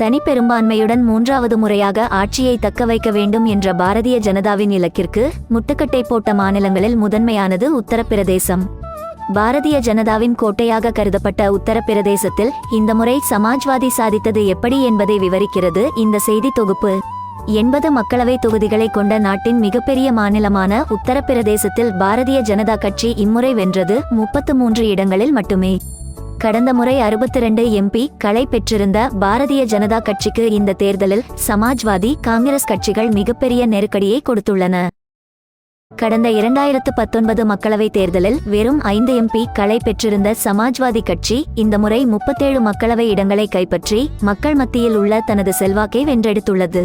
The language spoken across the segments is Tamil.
தனிப்பெரும்பான்மையுடன் மூன்றாவது முறையாக ஆட்சியை தக்க வைக்க வேண்டும் என்ற பாரதிய ஜனதாவின் இலக்கிற்கு முட்டுக்கட்டை போட்ட மாநிலங்களில் முதன்மையானது உத்தரப்பிரதேசம். பாரதிய ஜனதாவின் கோட்டையாக கருதப்பட்ட உத்தரப்பிரதேசத்தில் இந்த முறை சமாஜ்வாதி சாதித்தது எப்படி என்பதை விவரிக்கிறது இந்த செய்தி தொகுப்பு. எண்பது மக்களவை தொகுதிகளை கொண்ட நாட்டின் மிகப்பெரிய மாநிலமான உத்தரப்பிரதேசத்தில் பாரதிய ஜனதா கட்சி இம்முறை வென்றது முப்பத்து மூன்று இடங்களில் மட்டுமே. கடந்த முறை அறுபத்தி ரெண்டு எம்பி களை பெற்றிருந்த பாரதிய ஜனதா கட்சிக்கு இந்த தேர்தலில் சமாஜ்வாதி காங்கிரஸ் கட்சிகள் மிகப்பெரிய நெருக்கடியை கொடுத்துள்ளன. கடந்த இரண்டாயிரத்து பத்தொன்பது மக்களவைத் தேர்தலில் வெறும் ஐந்து எம்பி களை பெற்றிருந்த சமாஜ்வாதி கட்சி இந்த முறை முப்பத்தேழு மக்களவை இடங்களை கைப்பற்றி மக்கள் மத்தியில் உள்ள தனது செல்வாக்கை வென்றெடுத்துள்ளது.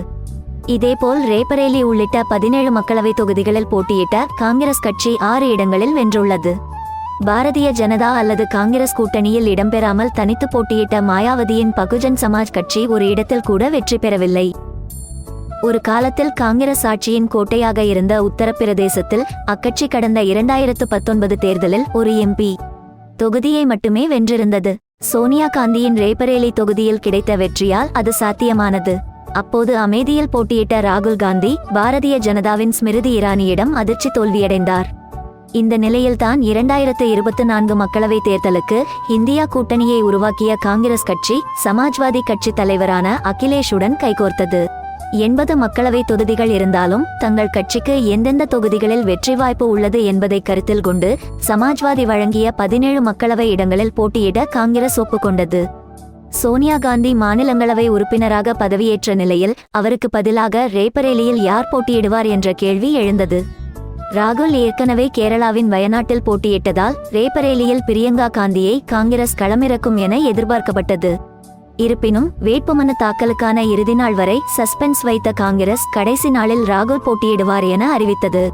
இதேபோல் ரேபரேலி உள்ளிட்ட பதினேழு மக்களவை தொகுதிகளில் போட்டியிட்ட காங்கிரஸ் கட்சி ஆறு இடங்களில் வென்றுள்ளது. பாரதிய ஜனதா அல்லது காங்கிரஸ் கூட்டணியில் இடம்பெறாமல் தனித்து போட்டியிட்ட மாயாவதியின் பகுஜன் சமாஜ் கட்சி ஒரு இடத்தில் கூட வெற்றி பெறவில்லை. ஒரு காலத்தில் காங்கிரஸ் ஆட்சியின் கோட்டையாக இருந்த உத்தரப்பிரதேசத்தில் அக்கட்சி கடந்த இரண்டாயிரத்து பத்தொன்பது தேர்தலில் ஒரு எம்பி தொகுதியை மட்டுமே வென்றிருந்தது. சோனியா காந்தியின் ரேபரேலி தொகுதியில் கிடைத்த வெற்றியால் அது சாத்தியமானது. அப்போது அமேதியில் போட்டியிட்ட ராகுல் காந்தி பாரதிய ஜனதாவின் ஸ்மிருதி இரானியிடம் அதிர்ச்சி தோல்வியடைந்தார். இந்த நிலையில்தான் இரண்டாயிரத்து இருபத்தி நான்கு மக்களவைத் தேர்தலுக்கு இந்தியா கூட்டணியை உருவாக்கிய காங்கிரஸ் கட்சி சமாஜ்வாதி கட்சி தலைவரான அகிலேஷுடன் கைகோர்த்தது. எண்பது மக்களவை தொகுதிகள் இருந்தாலும் தங்கள் கட்சிக்கு எந்தெந்த தொகுதிகளில் வெற்றி வாய்ப்பு உள்ளது என்பதை கருத்தில் கொண்டு சமாஜ்வாதி வழங்கிய பதினேழு மக்களவை இடங்களில் போட்டியிட காங்கிரஸ் ஒப்புக்கொண்டது. சோனியா காந்தி மாநிலங்களவை உறுப்பினராக பதவியேற்ற நிலையில் அவருக்கு பதிலாக ரேபரேலியில் யார் போட்டியிடுவார் என்ற கேள்வி எழுந்தது. ராகுல் ஏற்கனவே கேரளாவின் வயநாட்டில் போட்டியிட்டதால் ரேபரேலியில் பிரியங்கா காந்தியை காங்கிரஸ் களமிறக்கும் என எதிர்பார்க்கப்பட்டது. இருப்பினும் வேட்புமனு தாக்கலுக்கான இறுதி நாள் வரை சஸ்பென்ஸ் வைத்த காங்கிரஸ் கடைசி நாளில் ராகுல் போட்டியிடுவார் என அறிவித்தது.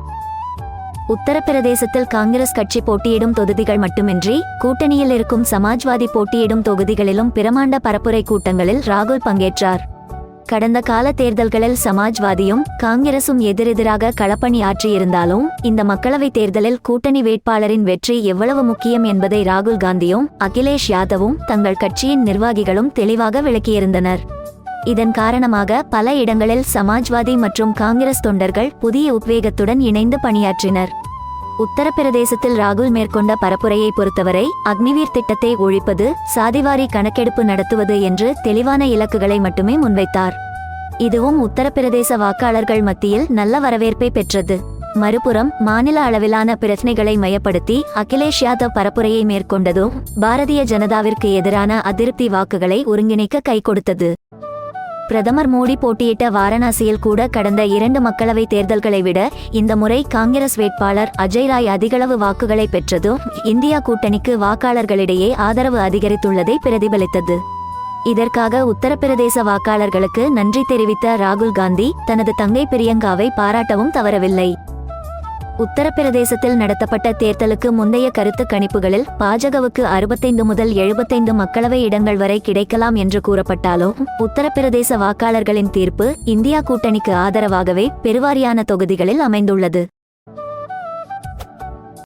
உத்தரப்பிரதேசத்தில் காங்கிரஸ் கட்சி போட்டியிடும் தொகுதிகள் மட்டுமின்றி கூட்டணியில் இருக்கும் சமாஜ்வாதி போட்டியிடும் தொகுதிகளிலும் பிரமாண்ட பரப்புரை கூட்டங்களில் ராகுல் பங்கேற்றார். கடந்த கால தேர்தல்களில் சமாஜ்வாதியும் காங்கிரசும் எதிரெதிராக களப்பணி ஆற்றியிருந்தாலும் இந்த மக்களவைத் தேர்தலில் கூட்டணி வேட்பாளரின் வெற்றி எவ்வளவு முக்கியம் என்பதை ராகுல் காந்தியும் அகிலேஷ் யாதவும் தங்கள் கட்சியின் நிர்வாகிகளும் தெளிவாக விளக்கியிருந்தனர். இதன் காரணமாக பல இடங்களில் சமாஜ்வாதி மற்றும் காங்கிரஸ் தொண்டர்கள் புதிய உத்வேகத்துடன் இணைந்து பணியாற்றினர். உத்தரப்பிரதேசத்தில் ராகுல் மேற்கொண்ட பரப்புரையை பொறுத்தவரை அக்னிவீர் திட்டத்தை ஒழிப்பது சாதிவாரி கணக்கெடுப்பு நடத்துவது என்று தெளிவான இலக்குகளை மட்டுமே முன்வைத்தார். இதுவும் உத்தரப்பிரதேச வாக்காளர்கள் மத்தியில் நல்ல வரவேற்பை பெற்றது. மறுபுறம் மாநில அளவிலான பிரச்சனைகளை மையப்படுத்தி அகிலேஷ் யாதவ் பரப்புரையை மேற்கொண்டதும் பாரதிய ஜனதாவிற்கு எதிரான அதிருப்தி வாக்குகளை ஒருங்கிணைக்க கை கொடுத்தது. பிரதமர் மோடி போட்டியிட்ட வாரணாசியில் கூட கடந்த இரண்டு மக்களவை தேர்தல்களை விட இந்த முறை காங்கிரஸ் வேட்பாளர் அஜய் ராய் அதிகளவு வாக்குகளை பெற்றதும் இந்தியா கூட்டணிக்கு வாக்காளர்களிடையே ஆதரவு அதிகரித்துள்ளதை பிரதிபலித்தது. இதற்காக உத்தரப்பிரதேச வாக்காளர்களுக்கு நன்றி தெரிவித்த ராகுல் காந்தி தனது தங்கை பிரியங்காவை பாராட்டவும் தவறவில்லை. உத்தரப்பிரதேசத்தில் நடத்தப்பட்ட தேர்தலுக்கு முந்தைய கருத்து கணிப்புகளில் பாஜகவுக்கு அறுபத்தைந்து முதல் எழுபத்தைந்து மக்களவை இடங்கள் வரை கிடைக்கலாம் என்று கூறப்பட்டாலும் உத்தரப்பிரதேச வாக்காளர்களின் தீர்ப்பு இந்தியா கூட்டணிக்கு ஆதரவாகவே பெருவாரியான தொகுதிகளில் அமைந்துள்ளது.